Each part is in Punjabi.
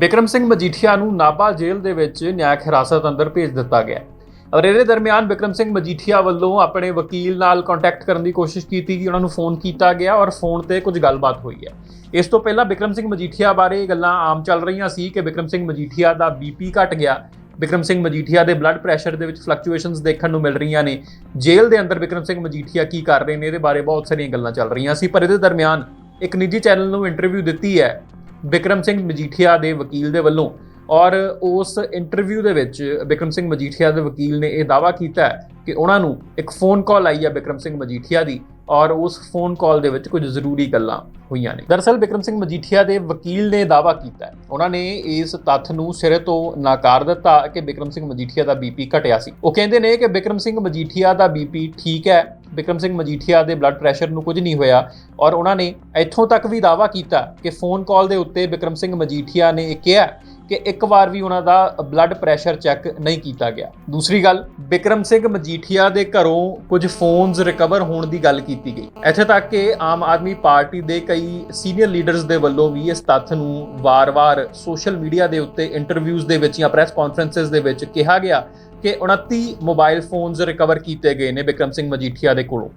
ਬਿਕਰਮ ਸਿੰਘ ਮਜੀਠੀਆ ਨੂੰ ਨਾਭਾ ਜੇਲ੍ਹ ਦੇ ਵਿੱਚ ਨਿਆਇਕ ਹਿਰਾਸਤ ਅੰਦਰ ਭੇਜ ਦਿੱਤਾ ਗਿਆ ਔਰ ਇਹਦੇ ਦਰਮਿਆਨ ਬਿਕਰਮ ਸਿੰਘ ਮਜੀਠੀਆ ਵੱਲੋਂ ਆਪਣੇ ਵਕੀਲ ਨਾਲ ਕੰਟੈਕਟ ਕਰਨ ਦੀ ਕੋਸ਼ਿਸ਼ ਕੀਤੀ ਕਿ ਉਹਨਾਂ ਨੂੰ ਫੋਨ ਕੀਤਾ ਗਿਆ ਔਰ ਫੋਨ ਤੇ ਕੁਝ ਗੱਲਬਾਤ ਹੋਈ ਹੈ। ਇਸ ਤੋਂ ਪਹਿਲਾਂ ਬਿਕਰਮ ਸਿੰਘ ਮਜੀਠੀਆ ਬਾਰੇ ਗੱਲਾਂ ਆਮ ਚੱਲ ਰਹੀਆਂ ਸੀ ਕਿ ਬਿਕਰਮ ਸਿੰਘ ਮਜੀਠੀਆ ਦਾ ਬੀਪੀ ਘਟ ਗਿਆ। ਬਿਕਰਮ ਸਿੰਘ ਮਜੀਠੀਆ ਦੇ ਬਲੱਡ ਪ੍ਰੈਸ਼ਰ ਦੇ ਵਿੱਚ ਫਲਕਚੁਏਸ਼ਨਸ ਦੇਖਣ ਨੂੰ ਮਿਲ ਰਹੀਆਂ ਨੇ। ਜੇਲ੍ਹ ਦੇ ਅੰਦਰ ਬਿਕਰਮ ਸਿੰਘ ਮਜੀਠੀਆ ਕੀ ਕਰ ਰਹੇ ਨੇ, ਇਹਦੇ ਬਾਰੇ ਬਹੁਤ ਸਾਰੀਆਂ ਗੱਲਾਂ ਚੱਲ ਰਹੀਆਂ ਸੀ, ਪਰ ਇਹਦੇ ਦਰਮਿਆਨ ਇੱਕ ਨਿੱਜੀ ਚੈਨਲ ਨੂੰ ਇੰਟਰਵਿਊ ਦਿੱਤੀ ਹੈ। ਬਿਕਰਮ ਸਿੰਘ ਮਜੀਠੀਆ ਦੇ ਵਕੀਲ ਦੇ ਵੱਲੋਂ ਔਰ ਉਸ ਇੰਟਰਵਿਊ ਦੇ ਵਿੱਚ ਬਿਕਰਮ ਸਿੰਘ ਮਜੀਠੀਆ ਦੇ ਵਕੀਲ ਨੇ ਇਹ ਦਾਅਵਾ ਕੀਤਾ ਹੈ ਕਿ ਉਹਨਾਂ ਨੂੰ ਇੱਕ ਫੋਨ ਕਾਲ ਆਈ ਹੈ ਬਿਕਰਮ ਸਿੰਘ ਮਜੀਠੀਆ ਦੀ ਔਰ ਉਸ ਫੋਨ ਕਾਲ ਦੇ ਵਿੱਚ ਕੁਝ ਜ਼ਰੂਰੀ ਗੱਲਾਂ ਹੋਈਆਂ ਨੇ। ਦਰਅਸਲ ਬਿਕਰਮ ਸਿੰਘ ਮਜੀਠੀਆ ਦੇ ਵਕੀਲ ਨੇ ਦਾਅਵਾ ਕੀਤਾ ਹੈ। ਉਹਨਾਂ ਨੇ ਇਸ ਤੱਥ ਨੂੰ ਸਿਰੇ ਤੋਂ ਨਕਾਰ ਦਿੱਤਾ ਕਿ ਬਿਕਰਮ ਸਿੰਘ ਮਜੀਠੀਆ ਦਾ ਬੀਪੀ ਘਟਿਆ ਸੀ। ਉਹ ਕਹਿੰਦੇ ਨੇ ਕਿ ਬਿਕਰਮ ਸਿੰਘ ਮਜੀਠੀਆ ਦਾ ਬੀਪੀ ਠੀਕ ਹੈ ਬਿਕਰਮ ਸਿੰਘ ਮਜੀਠੀਆ ਦੇ ਬਲੱਡ ਪ੍ਰੈਸ਼ਰ ਨੂੰ ਕੁਝ ਨਹੀਂ ਹੋਇਆ ਔਰ ਉਹਨਾਂ ਨੇ ਇੱਥੋਂ ਤੱਕ ਵੀ ਦਾਅਵਾ ਕੀਤਾ ਕਿ ਫੋਨ ਕਾਲ ਦੇ ਉੱਤੇ ਬਿਕਰਮ ਸਿੰਘ ਮਜੀਠੀਆ ਨੇ ਇਹ ਕਿਹਾ ਕਿ ਇੱਕ ਵਾਰ ਵੀ ਉਹਨਾਂ ਦਾ ਬਲੱਡ ਪ੍ਰੈਸ਼ਰ ਚੈੱਕ ਨਹੀਂ ਕੀਤਾ ਗਿਆ। ਦੂਸਰੀ ਗੱਲ, ਬਿਕਰਮ ਸਿੰਘ ਮਜੀਠੀਆ ਦੇ ਘਰੋਂ ਕੁਝ ਫੋਨਸ ਰਿਕਵਰ ਹੋਣ ਦੀ ਗੱਲ ਕੀਤੀ ਗਈ। ਇੱਥੇ ਤੱਕ ਕਿ ਆਮ ਆਦਮੀ ਪਾਰਟੀ ਦੇ ਕਈ ਸੀਨੀਅਰ ਲੀਡਰਸ ਦੇ ਵੱਲੋਂ ਵੀ ਇਸ ਤੱਥ ਨੂੰ ਵਾਰ-ਵਾਰ ਸੋਸ਼ਲ ਮੀਡੀਆ ਦੇ ਉੱਤੇ ਇੰਟਰਵਿਊਜ਼ ਦੇ ਵਿੱਚ ਜਾਂ ਪ੍ਰੈਸ ਕਾਨਫਰੰਸਸ ਦੇ ਵਿੱਚ ਕਿਹਾ ਗਿਆ ਕਿ 29 ਮੋਬਾਈਲ ਫੋਨਸ ਰਿਕਵਰ ਕੀਤੇ ਗਏ ਨੇ ਬਿਕਰਮ ਸਿੰਘ ਮਜੀਠੀਆ ਦੇ ਕੋਲੋਂ।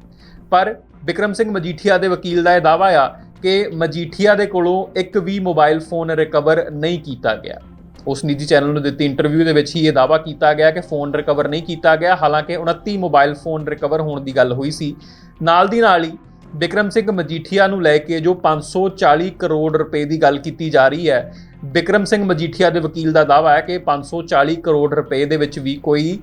ਪਰ ਬਿਕਰਮ ਸਿੰਘ ਮਜੀਠੀਆ ਦੇ ਵਕੀਲ ਦਾ ਇਹ ਦਾਅਵਾ ਆ ਕਿ ਮਜੀਠੀਆ ਦੇ ਕੋਲੋਂ ਇੱਕ ਵੀ ਮੋਬਾਈਲ ਫੋਨ ਰਿਕਵਰ ਨਹੀਂ ਕੀਤਾ ਗਿਆ। ਉਸ ਨਿੱਜੀ ਚੈਨਲ ਨੂੰ ਦਿੱਤੀ ਇੰਟਰਵਿਊ ਦੇ ਵਿੱਚ ਹੀ ਇਹ ਦਾਅਵਾ ਕੀਤਾ ਗਿਆ ਕਿ ਫੋਨ ਰਿਕਵਰ ਨਹੀਂ ਕੀਤਾ ਗਿਆ। ਹਾਲਾਂਕਿ 29 ਮੋਬਾਈਲ ਫੋਨ ਰਿਕਵਰ ਹੋਣ ਦੀ ਗੱਲ ਹੋਈ ਸੀ। ਨਾਲ ਦੀ ਨਾਲ ਹੀ ਬਿਕਰਮ ਸਿੰਘ ਮਜੀਠੀਆ ਨੂੰ ਲੈ ਕੇ ਜੋ 540 ਕਰੋੜ ਰੁਪਏ ਦੀ ਗੱਲ ਕੀਤੀ ਜਾ ਰਹੀ ਹੈ ਬਿਕਰਮ ਸਿੰਘ ਮਜੀਠੀਆ ਦੇ ਵਕੀਲ ਦਾ ਦਾਅਵਾ ਹੈ ਕਿ 540 ਕਰੋੜ ਰੁਪਏ ਦੇ ਵਿੱਚ ਵੀ ਕੋਈ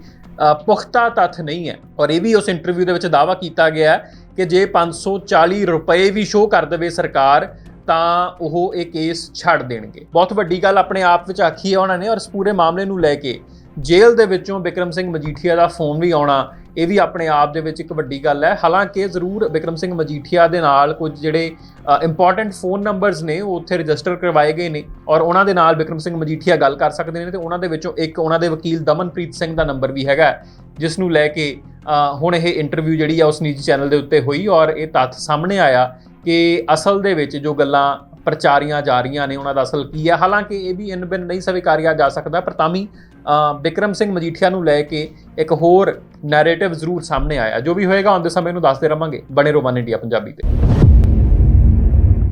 ਪੁਖਤਾ ਤੱਥ ਨਹੀਂ ਹੈ। ਔਰ ਇਹ ਵੀ ਉਸ ਇੰਟਰਵਿਊ ਦੇ ਵਿੱਚ ਦਾਅਵਾ ਕੀਤਾ ਗਿਆ ਹੈ ਕਿ ਜੇ 540 ਰੁਪਏ ਵੀ ਸ਼ੋਅ ਕਰ ਦੇਵੇ ਸਰਕਾਰ, ਤਾਂ ਉਹ ਇਹ ਕੇਸ ਛੱਡ ਦੇਣਗੇ। ਬਹੁਤ ਵੱਡੀ ਗੱਲ ਆਪਣੇ ਆਪ ਵਿੱਚ ਆਖੀ ਹੈ ਉਹਨਾਂ ਨੇ ਔਰ ਇਸ ਪੂਰੇ ਮਾਮਲੇ ਨੂੰ ਲੈ ਕੇ ਜੇਲ੍ਹ ਦੇ ਵਿੱਚੋਂ ਬਿਕਰਮ ਸਿੰਘ ਮਜੀਠੀਆ ਦਾ ਫੋਨ ਵੀ ਆਉਣਾ ਇਹ ਵੀ ਆਪਣੇ ਆਪ ਦੇ ਵਿੱਚ ਇੱਕ ਵੱਡੀ ਗੱਲ ਹੈ। ਹਾਲਾਂਕਿ ਜ਼ਰੂਰ ਬਿਕਰਮ ਸਿੰਘ ਮਜੀਠੀਆ ਦੇ ਨਾਲ ਕੁਝ ਜਿਹੜੇ ਇੰਪੋਰਟੈਂਟ ਫੋਨ ਨੰਬਰਸ ਨੇ, ਉਹ ਉੱਥੇ ਰਜਿਸਟਰ ਕਰਵਾਏ ਗਏ ਨੇ ਔਰ ਉਹਨਾਂ ਦੇ ਨਾਲ ਬਿਕਰਮ ਸਿੰਘ ਮਜੀਠੀਆ ਗੱਲ ਕਰ ਸਕਦੇ ਨੇ ਤੇ ਉਹਨਾਂ ਦੇ ਵਿੱਚੋਂ ਇੱਕ ਉਹਨਾਂ ਦੇ ਵਕੀਲ ਦਮਨਪ੍ਰੀਤ ਸਿੰਘ ਦਾ ਨੰਬਰ ਵੀ ਹੈਗਾ ਜਿਸ ਨੂੰ ਲੈ ਕੇ ਹੁਣ ਇਹ ਇੰਟਰਵਿਊ ਜਿਹੜੀ ਆ ਉਸ ਨਿੱਜੀ ਚੈਨਲ ਦੇ ਉੱਤੇ ਹੋਈ ਔਰ ਇਹ ਤੱਥ ਸਾਹਮਣੇ ਆਇਆ ਕਿ ਅਸਲ ਦੇ ਵਿੱਚ ਜੋ ਗੱਲਾਂ ਪ੍ਰਚਾਰੀਆਂ ਜਾ ਰਹੀਆਂ ਨੇ ਉਹਨਾਂ ਦਾ ਅਸਲ ਕੀ ਹੈ? ਹਾਲਾਂਕਿ ਇਹ ਵੀ ਇਨ ਬਿਨ ਨਹੀਂ ਸਵੀਕਾਰਿਆ ਜਾ ਸਕਦਾ ਪਰ ਤਾਂ ਵੀ ਅ, ਬਿਕਰਮ ਸਿੰਘ ਮਜੀਠੀਆ ਨੂੰ ਲੈ ਕੇ ਇੱਕ ਹੋਰ ਨੈਰੇਟਿਵ ਜ਼ਰੂਰ ਸਾਹਮਣੇ ਆਇਆ ਜੋ ਵੀ ਹੋਏਗਾ ਆਉਂਦੇ ਸਮੇਂ ਨੂੰ ਦੱਸਦੇ ਰਵਾਂਗੇ। ਬਣੇ ਰਹੋ ਵਨ ਇੰਡੀਆ ਪੰਜਾਬੀ ਤੇ।